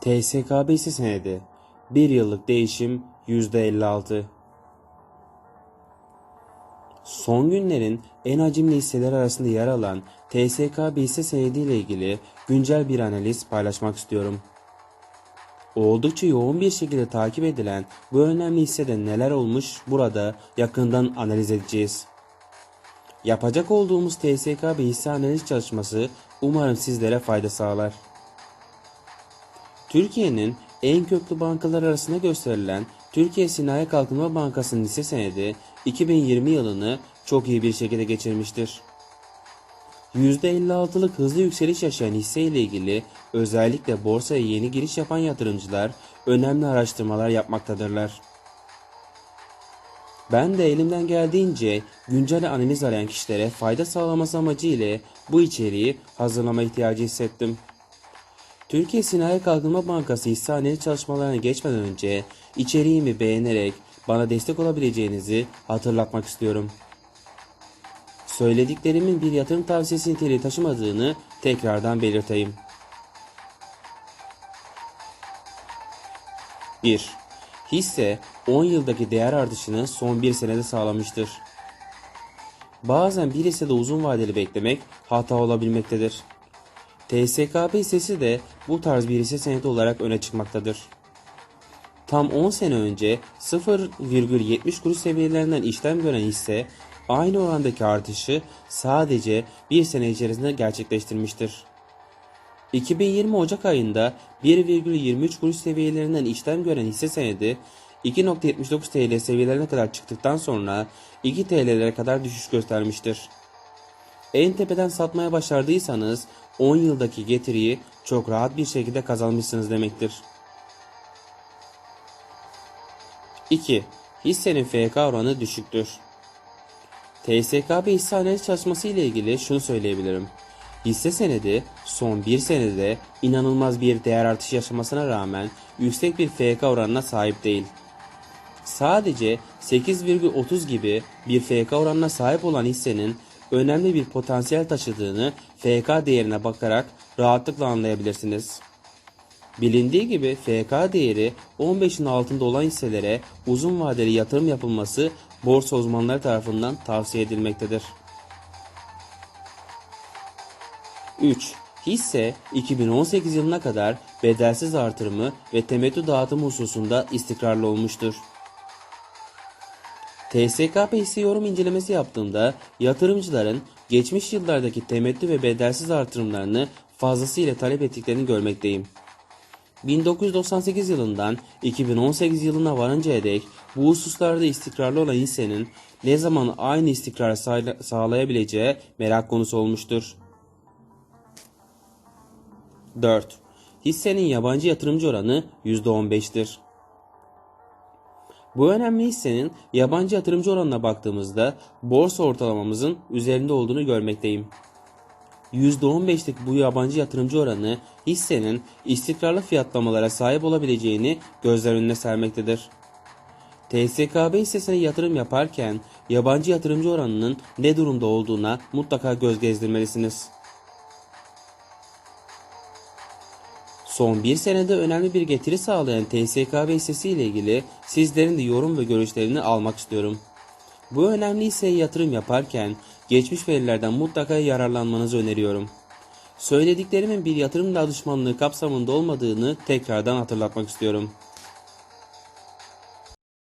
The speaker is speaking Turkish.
TSKB hisse senedi 1 yıllık değişim %56 Son günlerin en hacimli hisseler arasında yer alan TSKB hisse senedi ile ilgili güncel bir analiz paylaşmak istiyorum. Oldukça yoğun bir şekilde takip edilen bu önemli hissede neler olmuş burada yakından analiz edeceğiz. Yapacak olduğumuz TSKB hisse analiz çalışması umarım sizlere fayda sağlar. Türkiye'nin en köklü bankalar arasında gösterilen Türkiye Sinayi Kalkınma Bankası'nın hisse senedi 2020 yılını çok iyi bir şekilde geçirmiştir. %56'lık hızlı yükseliş yaşayan hisse ile ilgili özellikle borsaya yeni giriş yapan yatırımcılar önemli araştırmalar yapmaktadırlar. Ben de elimden geldiğince güncel analiz arayan kişilere fayda sağlaması amacı ile bu içeriği hazırlama ihtiyacı hissettim. Türkiye Sinayi Kalkınma Bankası hisse analiz çalışmalarına geçmeden önce içeriğimi beğenerek bana destek olabileceğinizi hatırlatmak istiyorum. Söylediklerimin bir yatırım tavsiyesi niteliği taşımadığını tekrardan belirteyim. 1. Hisse 10 yıldaki değer artışını son bir senede sağlamıştır. Bazen bir hissede uzun vadeli beklemek hata olabilmektedir. TSKB hissesi de bu tarz bir hisse senedi olarak öne çıkmaktadır. Tam 10 sene önce 0,70 kuruş seviyelerinden işlem gören hisse aynı orandaki artışı sadece bir sene içerisinde gerçekleştirmiştir. 2020 Ocak ayında 1,23 kuruş seviyelerinden işlem gören hisse senedi 2.79 TL seviyelerine kadar çıktıktan sonra 2 TL'lere kadar düşüş göstermiştir. En tepeden satmaya başardıysanız 10 yıldaki getiriyi çok rahat bir şekilde kazanmışsınız demektir. 2. Hissenin FK oranı düşüktür. TSKB hisse analiz çalışması ile ilgili şunu söyleyebilirim. Hisse senedi son bir senede inanılmaz bir değer artışı yaşamasına rağmen yüksek bir FK oranına sahip değil. Sadece 8,30 gibi bir FK oranına sahip olan hissenin önemli bir potansiyel taşıdığını FK değerine bakarak rahatlıkla anlayabilirsiniz. Bilindiği gibi FK değeri 15'in altında olan hisselere uzun vadeli yatırım yapılması borsa uzmanları tarafından tavsiye edilmektedir. 3. Hisse 2018 yılına kadar bedelsiz artırımı ve temettü dağıtımı hususunda istikrarlı olmuştur. TSKP hisse yorum incelemesi yaptığımda yatırımcıların geçmiş yıllardaki temettü ve bedelsiz artırımlarını fazlasıyla talep ettiklerini görmekteyim. 1998 yılından 2018 yılına varıncaya dek bu hususlarda istikrarlı olan hissenin ne zaman aynı istikrar sağlayabileceği merak konusu olmuştur. 4. Hissenin yabancı yatırımcı oranı %15'tir. Bu önemli hissenin yabancı yatırımcı oranına baktığımızda borsa ortalamamızın üzerinde olduğunu görmekteyim. %15'lik bu yabancı yatırımcı oranı hissenin istikrarlı fiyatlamalara sahip olabileceğini gözler önüne sermektedir. TSKB hissesine yatırım yaparken yabancı yatırımcı oranının ne durumda olduğuna mutlaka göz gezdirmelisiniz. Son bir senede önemli bir getiri sağlayan TSKB hissesi ile ilgili sizlerin de yorum ve görüşlerini almak istiyorum. Bu önemli hisseye yatırım yaparken geçmiş verilerden mutlaka yararlanmanızı öneriyorum. Söylediklerimin bir yatırım danışmanlığı kapsamında olmadığını tekrardan hatırlatmak istiyorum.